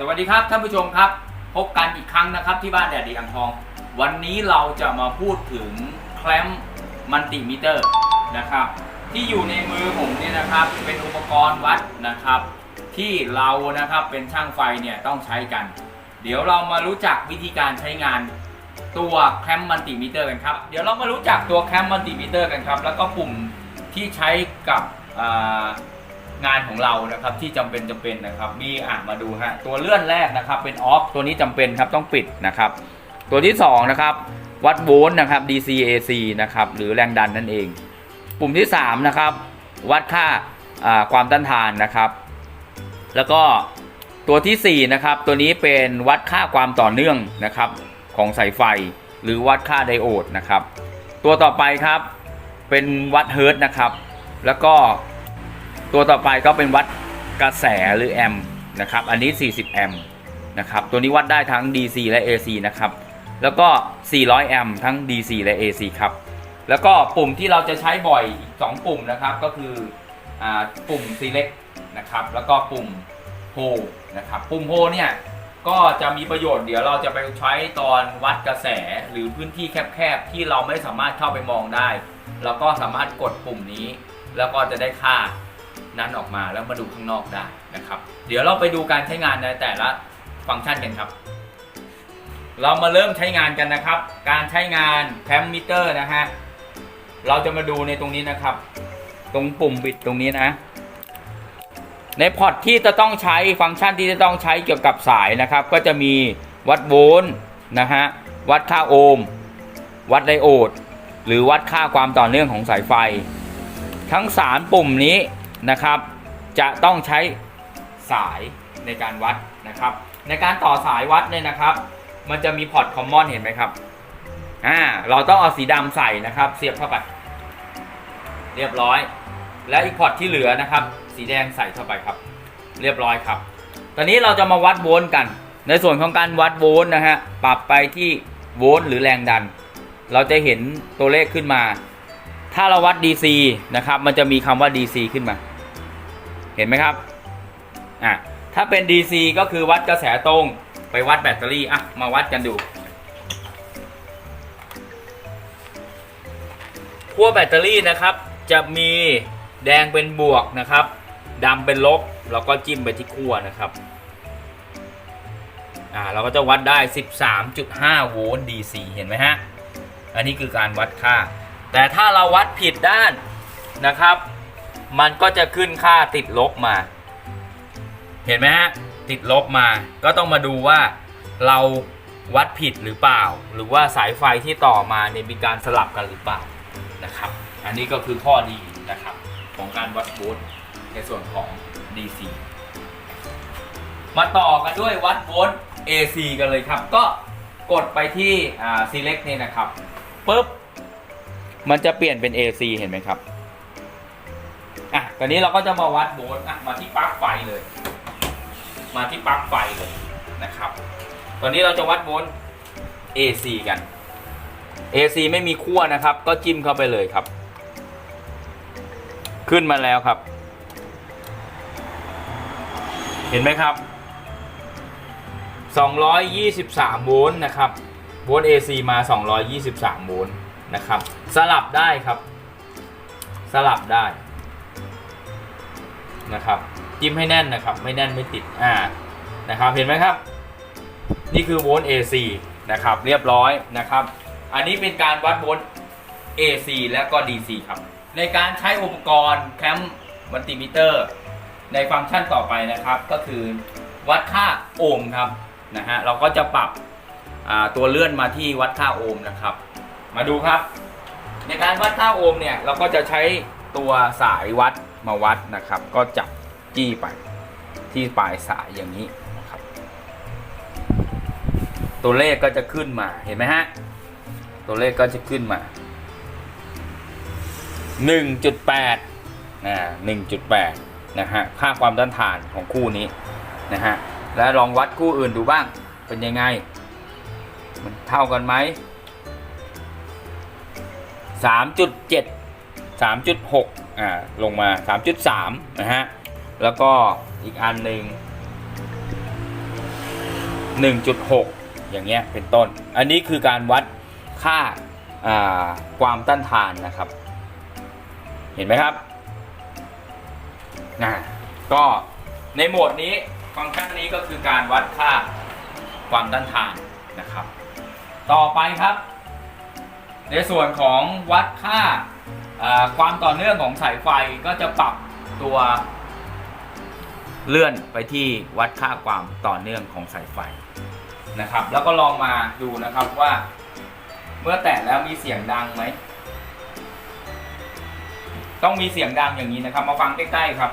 สวัสดีครับท่านผู้ชมครับ พบกันอีกครั้งนะครับที่บ้านแดดดีอ่างทอง วันนี้เราจะมาพูดถึงแคลมมัลติมิเตอร์นะครับ ที่อยู่ในมือผมเนี่ยนะครับ เป็นอุปกรณ์วัดนะครับ ที่เรานะครับเป็นช่างไฟเนี่ยต้องใช้กัน เดี๋ยวเรามารู้จักวิธีการใช้งานตัวแคมมัลติมิเตอร์กันครับเดี๋ยวเรามารู้จักตัวแคมมัลติมิเตอร์กันครับ แล้วก็ปุ่มที่ใช้กับ งานของเรานะครับที่จำเป็นจำเป็นนะครับมีอะมาดูฮะตัวเลื่อนแรกนะครับเป็นออฟตัวนี้จำเป็นครับต้องปิดนะครับ ตัวที่สองนะครับวัดโวลต์นะครับ DC AC นะครับหรือแรงดันนั่นเอง ปุ่มที่สามนะครับวัดค่าความต้านทานนะครับ แล้วก็ตัวที่4นะครับตัวนี้เป็นวัดค่าความต่อเนื่องนะครับของสายไฟ หรือวัดค่าไดโอดนะครับ ตัวต่อไปครับเป็นวัดเฮิร์ตนะครับ แล้วก็ ตัวต่อไปก็เป็นวัดกระแสหรือแอมนะครับ อันนี้ 40 แอมนะครับ ตัวนี้วัดได้ทั้ง DC และ AC นะครับ แล้วก็ 400 แอมทั้ง DC และ AC ครับ แล้วก็ปุ่มที่เราจะใช้บ่อยอีก2ปุ่มนะครับ ก็คืออปุ่ม select นะครับ แล้วก็ปุ่ม h o นะครับ ปุ่ม h o เนี่ยก็จะมีประโยชน์เดี๋ยวเราจะไปใช้ตอนวัดกระแสหรือพื้นที่แคบๆ ที่เราไม่สามารถเข้าไปมองได้ เราก็สามารถกดปุ่มนี้ แล้วก็จะได้ค่า นั้นออกมาแล้วมาดูข้างนอกได้นะครับ เดี๋ยวเราไปดูการใช้งานในแต่ละฟังก์ชันกันครับ เรามาเริ่มใช้งานกันนะครับ การใช้งานแคมมิเตอร์นะฮะเราจะมาดูในตรงนี้นะครับ ตรงปุ่มบิดตรงนี้นะ ในพอร์ตที่จะต้องใช้ฟังก์ชันที่จะต้องใช้เกี่ยวกับสายนะครับ ก็จะมีวัดโวลต์นะฮะวัดค่าโอห์มวัดไดโอด หรือวัดค่าความต่อเนื่องของสายไฟ ทั้งสามปุ่มนี้ นะครับ จะต้องใช้สายในการวัดนะครับ ในการต่อสายวัดเนี่ยนะครับ มันจะมีพอร์ตคอมมอนเห็นไหมครับอ่าเราต้องเอาสีดำใส่นะครับ เสียบเข้าไป เรียบร้อย และอีกพอร์ตที่เหลือนะครับ สีแดงใส่เข้าไปครับ เรียบร้อยครับ ตอนนี้เราจะมาวัดโวลต์กัน ในส่วนของการวัดโวลต์นะฮะปรับไปที่โวลต์หรือแรงดัน เราจะเห็นตัวเลขขึ้นมา ถ้าเราวัด DC นะครับ มันจะมีคำว่า DC ขึ้นมา เห็นไหมครับอะถ้าเป็น DC ก็คือวัดกระแสตรงไปวัดแบตเตอรี่อะมาวัดกันดูขั้วแบตเตอรี่นะครับ จะมีแดงเป็นบวกนะครับดำเป็นลบแล้วก็จิ้มไปที่ขั้วนะครับอ่าเราก็จะวัดได้ 13.5 โวลต์ DC เห็นไหมฮะ อันนี้คือการวัดค่า แต่ถ้าเราวัดผิดด้านนะครับ มันก็จะขึ้นค่าติดลบมา เห็นไหมฮะ ติดลบมา ก็ต้องมาดูว่าเราวัดผิดหรือเปล่า หรือว่าสายไฟที่ต่อมาเนี่ยมีการสลับกันหรือเปล่านะครับ อันนี้ก็คือข้อดีนะครับของการวัดโวลต์ในส่วนของ DC มาต่อกันด้วยวัดโวลต์ AC กันเลยครับ ก็กดไปที่ select เนี่ยนะครับปุ๊บมันจะเปลี่ยนเป็น AC เห็นไหมครับ อะตอนนี้เราก็จะมาวัดโวลต์อะมาที่ปลั๊กไฟเลย มาที่ปลั๊กไฟเลยนะครับ ตอนนี้เราจะวัดโวลต์ AC กัน AC ไม่มีขั้วนะครับ ก็จิ้มเข้าไปเลยครับ ขึ้นมาแล้วครับ เห็นไหมครับ 223 โวลต์นะครับโวลต์ AC มา 223 โวลต์นะครับ สลับได้ครับ สลับได้ นะครับจิ้มให้แน่นนะครับ ไม่แน่นไม่ติดอ่านะครับเห็นไหมครับ นี่คือโวลต์ AC นะครับเรียบร้อยนะครับ อันนี้เป็นการวัดโวลต์ AC และก็ DC ครับ ในการใช้อุปกรณ์แคมมัลติมิเตอร์ ในฟังก์ชันต่อไปนะครับ ก็คือวัดค่าโอห์มครับนะฮะเราก็จะปรับตัวเลื่อนมาที่วัดค่าโอห์มนะครับ มาดูครับ ในการวัดค่าโอห์มเนี่ยเราก็จะใช้ตัวสายวัด มาวัดนะครับ ก็จับจี้ไปที่ปลายสายอย่างนี้นะครับ ตัวเลขก็จะขึ้นมาเห็นไหมฮะ ตัวเลขก็จะขึ้นมา 1.8นะ1.8 นะฮะ ค่าความต้านทานของคู่นี้นะฮะ แล้วลองวัดคู่อื่นดูบ้าง เป็นยังไง มันเท่ากันไหม 3.7 3.6 อ่าลงมา 3.3 นะฮะ แล้วก็อีกอันหนึ่ง1.6 อย่างเงี้ยเป็นต้น อันนี้คือการวัดค่าาความต้านทานนะครับ เห็นไหมครับนะก็ในโหมดนี้ฟังก์ชันนี้ก็คือการวัดค่าความต้านทานนะครับ ต่อไปครับ ในส่วนของวัดค่า ความต่อเนื่องของสายไฟก็จะปรับตัวเลื่อนไปที่วัดค่าความต่อเนื่องของสายไฟนะครับ แล้วก็ลองมาดูนะครับว่า เมื่อแตะแล้วมีเสียงดังไหมต้องมีเสียงดังอย่างนี้นะครับ มาฟังใกล้ๆครับ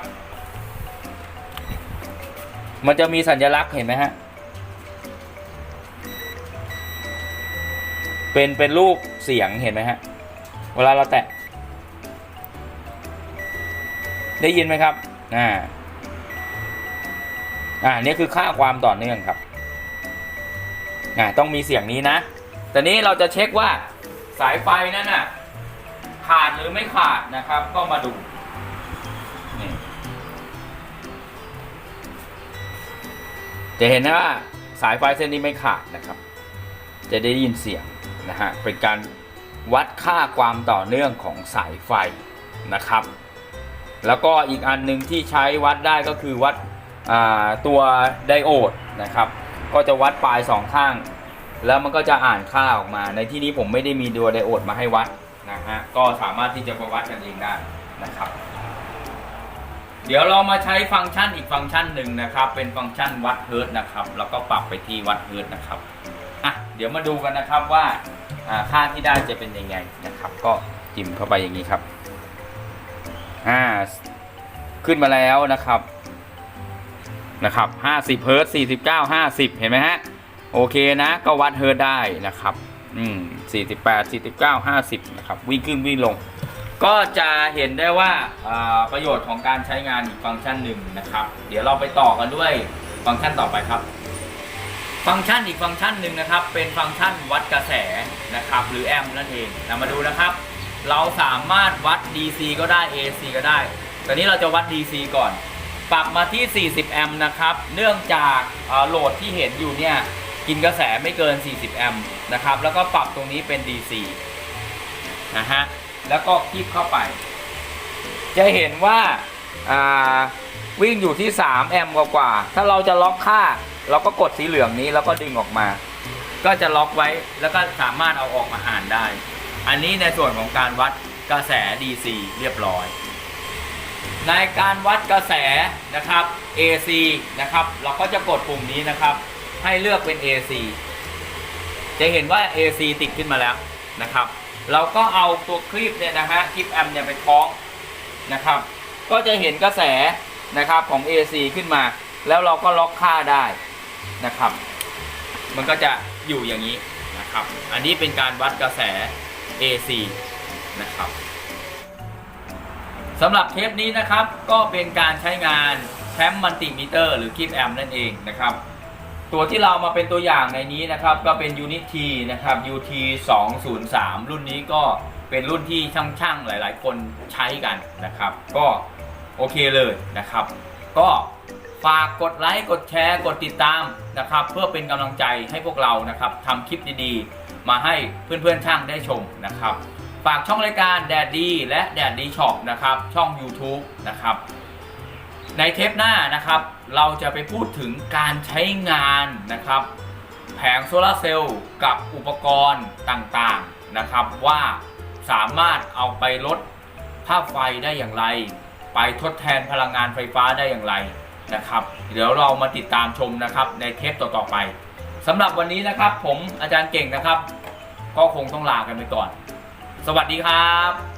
มันจะมีสัญลักษณ์เห็นไหมฮะเป็นเป็นรูปเสียงเห็นไหมฮะเวลาเราแตะ ได้ยินไหมครับ อ่า อ่านี่คือค่าความต่อเนื่องครับ อ่า ต้องมีเสียงนี้นะ แต่นี้เราจะเช็คว่าสายไฟนั้นน่ะ ขาดหรือไม่ขาดนะครับ ก็มาดูนี่จะเห็นนะว่าสายไฟเส้นนี้ไม่ขาดนะครับ จะได้ยินเสียงนะฮะ เป็นการวัดค่าความต่อเนื่องของสายไฟนะครับ แล้วก็อีกอันหนึ่งที่ใช้วัดได้ก็คือวัดตัวไดโอดนะครับ ก็จะวัดปลายสองข้าง แล้วมันก็จะอ่านค่าออกมา ในที่นี้ผมไม่ได้มีตัวไดโอดมาให้วัดนะฮะก็สามารถที่จะมาวัดกันเองได้นะครับ เดี๋ยวเรามาใช้ฟังก์ชันอีกฟังก์ชันหนึ่งนะครับ เป็นฟังก์ชันวัดเฮิร์ตนะครับ แล้วก็ปรับไปที่วัดเฮิร์ตนะครับอะเดี๋ยวมาดูกันนะครับว่าค่าที่ได้จะเป็นยังไงนะครับ ก็จิ้มเข้าไปอย่างนี้ครับ อ่าขึ้นมาแล้วนะครับนะครับ50เฮิร์ต49 50 เห็นไหมฮะ โอเคนะ ก็วัดเฮิร์ตได้นะครับ อืม48 49 50 นะครับ วิ่งขึ้นวิ่งลง ก็จะเห็นได้ว่าประโยชน์ของการใช้งานอีกฟังก์ชันหนึ่งนะครับ เดี๋ยวเราไปต่อกันด้วยฟังก์ชันต่อไปครับ ฟังก์ชันอีกฟังก์ชันหนึ่งนะครับ เป็นฟังก์ชันวัดกระแสนะครับ หรือแอมป์นั่นเองนะมาดูนะครับ เราสามารถวัด DC ก็ได้ AC ก็ได้ แตอนนี้เราจะวัด DC ก่อน ปรับมาที่ 40 แอมป์นะครับ เนื่องจากโหลดที่เห็นอยู่เนี่ยกินกระแสไม่เกิน 40 แอมป์นะครับ แล้วก็ปรับตรงนี้เป็น DC นะฮะ แล้วก็คลิกเข้าไป จะเห็นว่าอ่าวิ่งอยู่ที่ 3 แอมป์กว่าๆถ้าเราจะล็อกค่า เราก็กดสีเหลืองนี้แล้วก็ดึงออกมา ก็จะล็อกไว้แล้วก็สามารถเอาออกมาอ่านได้ อันนี้ในส่วนของการวัดกระแส DC เรียบร้อย ในการวัดกระแสนะครับ AC นะครับ เราก็จะกดปุ่มนี้นะครับ ให้เลือกเป็น AC จะเห็นว่า AC ติดขึ้นมาแล้วนะครับ เราก็เอาตัวคลิปเนี่ยนะฮะคลิปแอมเนี่ยไปคล้องนะครับ ก็จะเห็นกระแสนะครับของ AC ขึ้นมา แล้วเราก็ล็อกค่าได้นะครับ มันก็จะอยู่อย่างนี้นะครับ อันนี้เป็นการวัดกระแส AC นะครับสำหรับเทปนี้นะครับก็เป็นการใช้งานแคมมัลติมิเตอร์หรือคลิปแอมนั่นเองนะครับ ตัวที่เรามาเป็นตัวอย่างในนี้นะครับ ก็เป็น Unit T นะครับ UT 203รุ่นนี้ก็เป็นรุ่นที่ช่างๆหลาย ๆ คนใช้กันนะครับ ก็โอเคเลยนะครับ ก็ ฝากกดไลค์กดแชร์กดติดตามนะครับ เพื่อเป็นกำลังใจให้พวกเรานะครับทำคลิปดีๆ มาให้เพื่อนๆช่างได้ชมนะครับ ฝากช่องรายการแดดดีและแดดดีช็อปนะครับช่อง YouTube นะครับในเทปหน้านะครับ เราจะไปพูดถึงการใช้งานนะครับ แผงโซลาร์เซลล์กับอุปกรณ์ต่างๆนะครับ ว่าสามารถเอาไปลดค่าไฟได้อย่างไร ไปทดแทนพลังงานไฟฟ้าได้อย่างไร นะครับ เดี๋ยวเรามาติดตามชมนะครับในเทปต่อๆไปสำหรับวันนี้นะครับ ผมอาจารย์เก่งนะครับ ก็คงต้องลากันไปก่อน สวัสดีครับ